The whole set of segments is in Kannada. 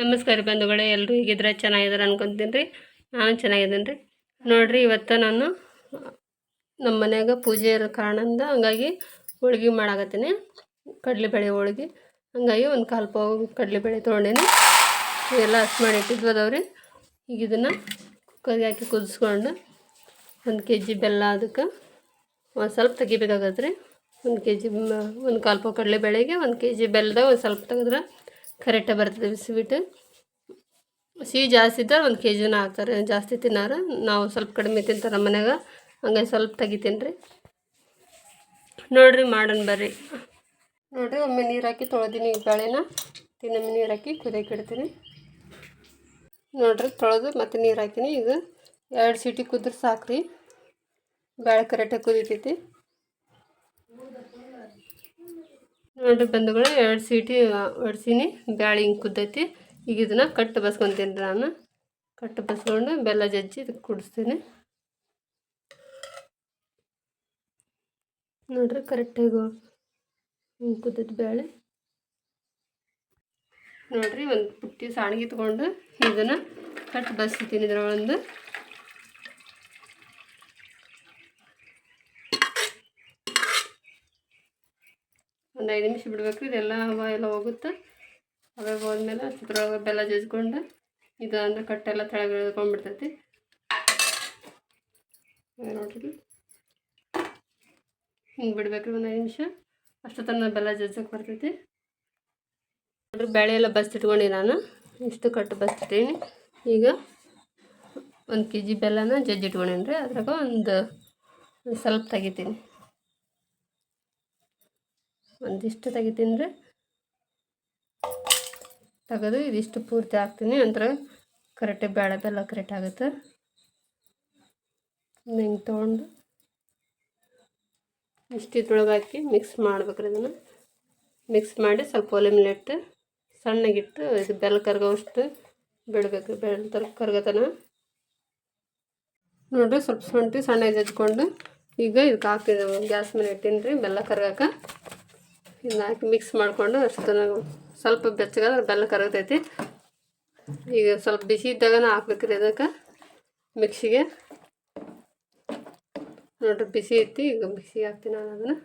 ನಮಸ್ಕಾರ ಬಂಧುಗಳೇ ಎಲ್ಲರೂ ಹೀಗಿದ್ರೆ ಚೆನ್ನಾಗಿದ್ದಾರೆ ಅನ್ಕೊಂತೀನಿ. ರೀ ನಾನು ಚೆನ್ನಾಗಿದ್ದೀನಿ. ರೀ ನೋಡಿರಿ, ಇವತ್ತು ನಾನು, ನಮ್ಮ ಮನ್ಯಾಗ ಪೂಜೆ ಇರೋ ಕಾರಣದಿಂದ ಹಂಗಾಗಿ ಹೋಳ್ಗೆ ಮಾಡಾಕತ್ತೀನಿ. ಕಡಲೆಬೇಳೆ ಹೋಳ್ಗೆ. ಹಂಗಾಗಿ ಒಂದು ಕಾಲು ಪಾವು ಕಡಲೆಬೇಳೆ ತೊಗೊಂಡೇನಿ. ಇವೆಲ್ಲ ಹಸಿ ಮಾಡಿ ಇಟ್ಟಿದ್ವು ಅದಾವ್ರಿ ಈಗ ಇದನ್ನು ಕುಕ್ಕರ್ಗೆ ಹಾಕಿ ಕುದಿಸ್ಕೊಂಡು ಒಂದು ಕೆ ಜಿ ಬೆಲ್ಲ ಅದಕ್ಕೆ ಒಂದು ಸ್ವಲ್ಪ ತೆಗಿಬೇಕಾಗತ್ತೆ ರೀ ಒಂದು ಕೆ ಜಿ ಒಂದು ಕಾಲು ಪಾವು ಕಡಲೆಬೇಳೆಗೆ ಒಂದು ಕೆ ಜಿ ಬೆಲ್ಲದಾಗ ಒಂದು ಸ್ವಲ್ಪ ತೆಗೆದ್ರೆ ಕರೆಕ್ಟಾಗಿ ಬರ್ತದೆ ಬಿಸಿಬಿಟ್ಟು ಸಿಹಿ ಜಾಸ್ತಿ ಇದ್ದರೆ ಒಂದು ಕೆ ಜಿನ ಹಾಕ್ತಾರೆ. ಜಾಸ್ತಿ ತಿನ್ನಾರ. ನಾವು ಸ್ವಲ್ಪ ಕಡಿಮೆ ತಿಂತಾರೆ ಮನ್ಯಾಗ. ಹಂಗಾಗಿ ಸ್ವಲ್ಪ ತೆಗಿತೀನಿ ರೀ. ನೋಡಿರಿ ಮಾಡೋಣ ಬರ್ರಿ. ನೋಡಿರಿ, ಒಮ್ಮೆ ನೀರು ಹಾಕಿ ತೊಳೆದೀನಿ ಬಾಳೆನ ತಿನ್ನೊಮ್ಮೆ ನೀರು ಹಾಕಿ ಕುದಿಯಕ್ಕೆ ಇಡ್ತೀನಿ. ನೋಡಿರಿ, ತೊಳೆದು ಮತ್ತೆ ನೀರು ಹಾಕಿನಿ. ಈಗ ಎರಡು ಸೀಟಿ ಕುದ್ರೆ ಸಾಕ್ರಿ. ಬೇಳೆ ಕರೆಕ್ಟಾಗಿ ಕುದೀತೈತಿ. ನೋಡಿರಿ ಬಂಧುಗಳು, ಎರಡು ಸೀಟಿ ಹೊಡ್ಸೀನಿ ಬ್ಯಾಳಿ ಹಿಂಗೆ ಕುದ್ದೈತಿ. ಈಗ ಇದನ್ನು ಕಟ್ಟು ಬಸ್ಕೊತೀನಿ ನಾನು. ಕಟ್ಟು ಬಸ್ಕೊಂಡು ಬೆಲ್ಲ ಜಜ್ಜಿ ಇದಕ್ಕೆ ಕುಡಿಸ್ತೀನಿ. ನೋಡ್ರಿ ಕರೆಕ್ಟಾಗಿ ಹಿಂಗೆ ಕುದ್ದೈತಿ ಬ್ಯಾಳಿ. ನೋಡ್ರಿ ಒಂದು ಪುಟ್ಟಿ ಸಾಣಿಗೆ ತೊಗೊಂಡು ಇದನ್ನು ಕಟ್ಟು ಬಸ್ತೀನಿ ಇದ್ರೊಳಂದು. ಒಂದು ಐದು ನಿಮಿಷ ಬಿಡಬೇಕು. ಇದೆಲ್ಲ ಹವ ಎಲ್ಲ ಹೋಗುತ್ತೆ. ಹವೆ ಹೋದ್ಮೇಲೆ ಅಷ್ಟೊಳಗೆ ಬೆಲ್ಲ ಜಜ್ಕೊಂಡು ಇದು ಅಂದರೆ ಕಟ್ಟೆಲ್ಲ ತೆಳಗೆ ಇಳ್ಕೊಂಡ್ಬಿಡ್ತೈತಿ ನೋಡ್ರಿ. ಹಿಂಗೆ ಬಿಡ್ಬೇಕು ಒಂದು ಐದು ನಿಮಿಷ. ಅಷ್ಟೊತ್ತನ ಬೆಲ್ಲ ಜಜ್ಜಕ್ಕೆ ಬರ್ತೈತಿ. ನೋಡ್ರಿ ಬೇಳೆ ಎಲ್ಲ ಬಸ್ತಿಟ್ಕೊಂಡು ನಾನು. ಇಷ್ಟು ಕಟ್ಟು ಬಸ್ತಿಟ್ಟೀನಿ ಈಗ ಒಂದು ಕೆ ಜಿ ಬೆಲ್ಲನ ಜಜ್ಜಿಟ್ಕೊಂಡೇನಿ ರೀ ಅದ್ರಾಗ ಒಂದು ಸ್ವಲ್ಪ ತೆಗಿತೀನಿ. ಒಂದಿಷ್ಟು ತೆಗಿತೀನಿ ರೀ ತೆಗೆದು ಇದಿಷ್ಟು ಪೂರ್ತಿ ಹಾಕ್ತೀನಿ. ಅಂದ್ರೆ ಕರೆಕ್ಟ್ ಬೇಳೆ ಬೆಲ್ಲ ಕರೆಕ್ಟ್ ಆಗುತ್ತೆ. ಹಿಂಗೆ ತೊಗೊಂಡು ಇಷ್ಟಿದ್ರೊಳಗೆ ಹಾಕಿ ಮಿಕ್ಸ್ ಮಾಡ್ಬೇಕ್ರಿ ಇದನ್ನು. ಮಿಕ್ಸ್ ಮಾಡಿ ಸ್ವಲ್ಪ ಒಲೆ ಮೇಲೆ ಇಟ್ಟು ಸಣ್ಣಗಿಟ್ಟು ಇದು ಬೆಲ್ಲ ಕರ್ಗೋಷ್ಟು ಬೆಳಬೇಕು ಬೆಲ್ಲ ತರ ಕರ್ಗತನ. ನೋಡಿರಿ ಸ್ವಲ್ಪ ಶುಂಠಿ ಸಣ್ಣಗೆ ಜಜ್ಕೊಂಡು ಈಗ ಇದಕ್ಕೆ ಹಾಕ್ತಿದ್ದೇವೆ ಗ್ಯಾಸ್ ಮೇಲೆ ಇಟ್ಟಿನಿ ರೀ ಬೆಲ್ಲ ಕರ್ಗಕ್ಕೆ ಇದನ್ನ ಹಾಕಿ ಮಿಕ್ಸ್ ಮಾಡಿಕೊಂಡು ಅಷ್ಟು ಸ್ವಲ್ಪ ಬೆಚ್ಚಗಾದ್ರೆ ಬೆಲ್ಲ ಕರಗ್ತೈತಿ. ಈಗ ಸ್ವಲ್ಪ ಬಿಸಿ ಇದ್ದಾಗ ಹಾಕ್ಬೇಕ್ರಿ ಅದಕ್ಕೆ ಮಿಕ್ಸಿಗೆ ನೋಡ್ರಿ ಬಿಸಿ ಐತಿ, ಈಗ ಬಿಸಿ ಹಾಕ್ತೀನಿ ನಾನು ಅದನ್ನು.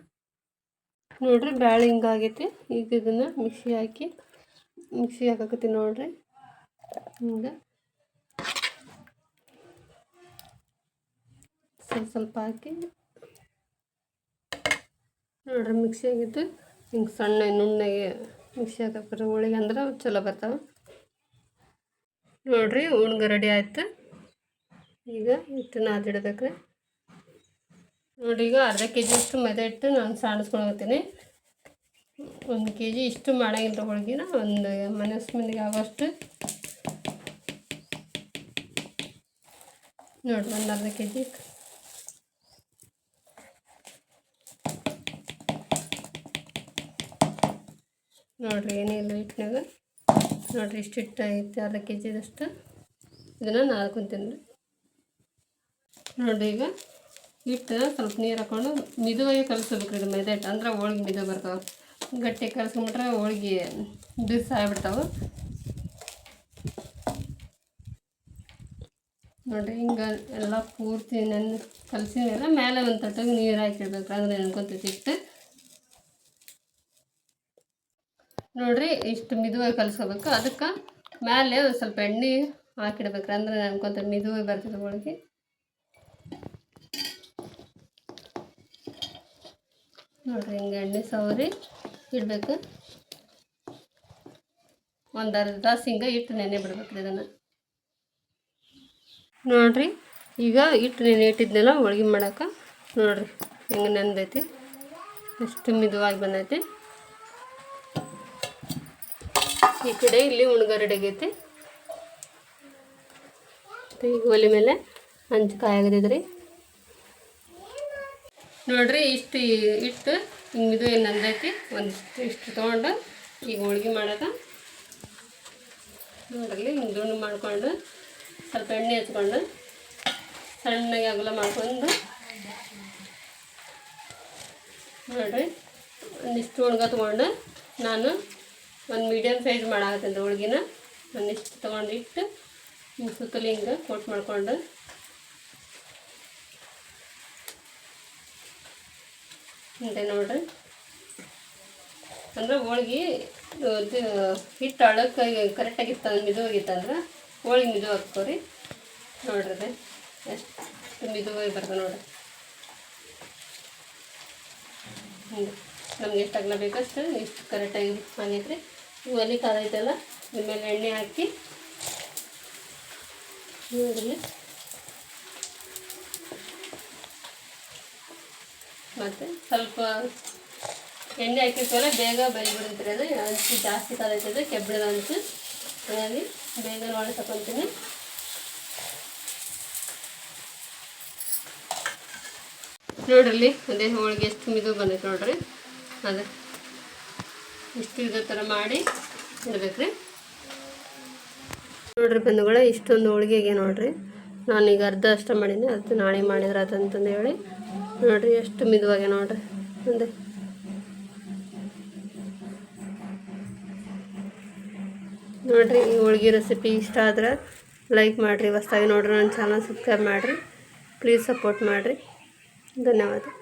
ನೋಡ್ರಿ ಬ್ಯಾಳೆ ಹಿಂಗಾಗೈತಿ ಈಗ ಇದನ್ನು ಮಿಕ್ಸಿ ಹಾಕಿ ಮಿಕ್ಸಿ ಹಾಕಕತ್ತೀನಿ ನೋಡ್ರಿ. ಹಿಂಗೆ. ಸ್ವಲ್ಪ ಸ್ವಲ್ಪ ಹಾಕಿ. ನೋಡ್ರಿ ಮಿಕ್ಸಿ ಆಗಿದ್ದು. ಹಿಂಗೆ ಸಣ್ಣ ನುಣ್ಣಗೆ ಮಿಕ್ಸಿ ಹಾಕಕ್ಕೆ ಹೋಳಿಗೆ ಅಂದ್ರೆ ಚಲೋ ಬರ್ತಾವೆ. ನೋಡಿರಿ ಉಣ್ಗೆ ರೆಡಿ ಆಯ್ತು. ಈಗ ಹಿಟ್ಟನ್ನು ನಾದಿಡ್ಬೇಕು ರೀ ನೋಡಿ ಈಗ ಅರ್ಧ ಕೆ ಜಿ ಇಷ್ಟು ಮೈದಾ ಇಟ್ಟು ನಾನು ಸಾಣಿಸ್ಕೊಳತ್ತೀನಿ ಒಂದು ಕೆ ಜಿ ಇಷ್ಟು ಮಾಡೋಂಗಿಲ್ಲ ಹೋಳಿಗೆನ. ಒಂದು ಮನಸ್ಸು ಮಂದಿಗೆ ಆಗೋಷ್ಟು. ನೋಡಿರಿ ಒಂದು ಅರ್ಧ ಕೆ ಜಿ ನೋಡಿರಿ ಏನಿಲ್ಲ ಹಿಟ್ಟಿನಾಗ. ನೋಡಿರಿ ಇಷ್ಟು ಹಿಟ್ಟು ಐತೆ, ಅರ್ಧ ಕೆ ಜಿದಷ್ಟು ಇದನ್ನು ನಾಲ್ಕು ರೀ ನೋಡಿರಿ, ಈಗ ಹಿಟ್ಟು ಸ್ವಲ್ಪ ನೀರು ಹಾಕ್ಕೊಂಡು ಮಿದುವಾಗಿ ಕಲಿಸ್ಬೇಕ್ರಿ ಇದು ಮೈದಾ ಹಿಟ್ಟು ಅಂದ್ರೆ ಹೋಳ್ಗೆ ಮಿದು ಬರ್ತಾವೆ. ಗಟ್ಟಿ ಕಲಿಸ್ಕೊಂಬಿಟ್ರೆ ಹೋಳ್ಗೆ ಬಿಸಿ ಆಗ್ಬಿಡ್ತಾವೆ. ನೋಡಿರಿ, ಹಿಂಗೆ ಎಲ್ಲ ಪೂರ್ತಿ ನೆನೆ ಕಲಸಿ ಮೇಲೆ ಮೇಲೆ ಒಂದು ತಟ್ಟಗೆ ನೀರು ಹಾಕಿಡ್ಬೇಕು ಅಂದ್ರೆ ನೆನ್ಕೊತೈತಿ ಹಿಟ್ಟು. ನೋಡ್ರಿ ಇಷ್ಟು ಮಿದುವಾಗಿ ಕಲಿಸ್ಕೋಬೇಕು. ಅದಕ್ಕೆ ಮೇಲೆ ಒಂದು ಸ್ವಲ್ಪ ಎಣ್ಣೆ ಹಾಕಿಡ್ಬೇಕು ಅಂದ್ರೆ ನನ್ಕೊಂತ ಮಿದುವಾಗಿ ಬರ್ತದೆ ಹೋಳಿಗೆ. ನೋಡ್ರಿ ಹಿಂಗೆ ಎಣ್ಣೆ ಸವರಿ ಇಡಬೇಕು. ಒಂದು ಅರ್ಧ ತಾಸು ಹಿಂಗೆ ಇಟ್ಟು ನೆನೆ ಬಿಡ್ಬೇಕು ಅದನ್ನು ನೋಡ್ರಿ ಈಗ ಇಟ್ಟು ನೆನೆ ಇಟ್ಟಿದ್ನೆಲ್ಲ ಹೋಳ್ಗೆ ಮಾಡೋಕೆ ನೋಡ್ರಿ ಹಿಂಗೆ ನೆಂದೈತಿ ಎಷ್ಟು ಮಿದುವಾಗಿ ಬಂದೈತಿ. ಈ ಕಡೆ ಇಲ್ಲಿ ಉಣ್ಗರಡಗೈತಿ. ಈಗ ಒಲೆ ಮೇಲೆ ಹಂಚು ಕಾಯಾಗದಿದ್ರಿ. ನೋಡ್ರಿ, ಇಷ್ಟು ಇಟ್ಟು ಹಿಂಗಿದು ಏನು ನಂದೈತಿ ಒಂದಿಷ್ಟು ಇಷ್ಟು ತೊಗೊಂಡು ಈಗ ಹೋಳ್ಗೆ ಮಾಡೋದ. ನೋಡ್ರಿ, ಹಿಂಗೆ ದುಂಡು ಮಾಡ್ಕೊಂಡು ಸ್ವಲ್ಪ ಎಣ್ಣೆ ಹಚ್ಕೊಂಡು ಸಣ್ಣಗೆ ಅಗಲ ಮಾಡ್ಕೊಂಡು. ನೋಡ್ರಿ, ಒಂದಿಷ್ಟು ಒಣಗ ತೊಗೊಂಡು ನಾನು ಒಂದು ಮೀಡಿಯಮ್ ಸೈಜ್ ಮಾಡಾಕತ್ತೀನಿ ಹೋಳ್ಗಿನ ಒಂದಿಷ್ಟು ತೊಗೊಂಡು ಇಟ್ಟು ಹಿಂಗೆ ಸುತ್ತಲೂ ಹಿಂಗೆ ಕೋಟ್ ಮಾಡ್ಕೊಂಡು. ಹಿಂದೆ ನೋಡ್ರಿ. ಅಂದ್ರೆ ಹೋಳ್ಗೆ, ಇದು ಹಿಟ್ಟು ಕರೆಕ್ಟಾಗಿ ಕರೆಕ್ಟಾಗಿತ್ತು ಮಿದುವಾಗಿತ್ತಂದ್ರೆ ಹೋಳಿಗೆ ಮಿದು ಹಾಕ್ಕೋರಿ. ನೋಡ್ರಿ ಎಷ್ಟು ಮಿದುವಾಗಿ ಬರ್ತದೆ ನೋಡ್ರಿ. ಹಿಂಗೆ ನಮ್ಗೆ ಎಷ್ಟು ಅಗಲ ಬೇಕಷ್ಟು ಇಷ್ಟು ಕರೆಕ್ಟಾಗಿ ಆಗೈತ್ರಿ ಒಲೆ ಕಾದೈತಲ್ಲ ಇದ್ರ ಮೇಲೆ ಎಣ್ಣೆ ಹಾಕಿ ನೋಡ್ರಿ. ಮತ್ತು ಸ್ವಲ್ಪ ಎಣ್ಣೆ ಹಾಕಿರ್ತೀವಲ್ಲ, ಬೇಗ ಬೆಳಿಬಿಡುತ್ತೆ ಅದು. ಅಂಚು ಜಾಸ್ತಿ ಕಾದೈತದೆ ಕೆಬ್ಬಳದ ಅಂಚು. ಹಾಗಾಗಿ ಬೇಗ ನೋಡಿ ತಗೊತೀನಿ ನೋಡ್ರಿ ಅದೇ ಹೋಳಿಗೆ ಎಷ್ಟು ಮಿದು ಬಂದೈತೆ ನೋಡ್ರಿ. ಅದೇ. ಇಷ್ಟು ಇದೇ ಥರ ಮಾಡಿ ಇಡ್ಬೇಕ್ರಿ. ನೋಡ್ರಿ ಬಂಧುಗಳು, ಇಷ್ಟೊಂದು ಹೋಳಿಗೆಗೆ ನೋಡ್ರಿ. ನಾನೀಗ ಅರ್ಧ ಅಷ್ಟ ಮಾಡೀನಿ ಅದು ನಾಳೆ ಮಾಡಿದ್ರೆ ಅದಂತಂದು ಹೇಳಿ. ನೋಡ್ರಿ ಎಷ್ಟು ಮಿದುವಾಗೆ ನೋಡ್ರಿ. ಮುಂದೆ ನೋಡಿರಿ, ಈ ಹೋಳಿಗೆ ರೆಸಿಪಿ ಇಷ್ಟ ಆದ್ರೆ ಲೈಕ್ ಮಾಡಿರಿ. ಹೊಸ್ದಾಗಿ ನೋಡ್ರಿ ನನ್ನ ಚಾನಲ್ ಸಬ್ಸ್ಕ್ರೈಬ್ ಮಾಡಿರಿ. ಪ್ಲೀಸ್ ಸಪೋರ್ಟ್ ಮಾಡಿರಿ. ಧನ್ಯವಾದ.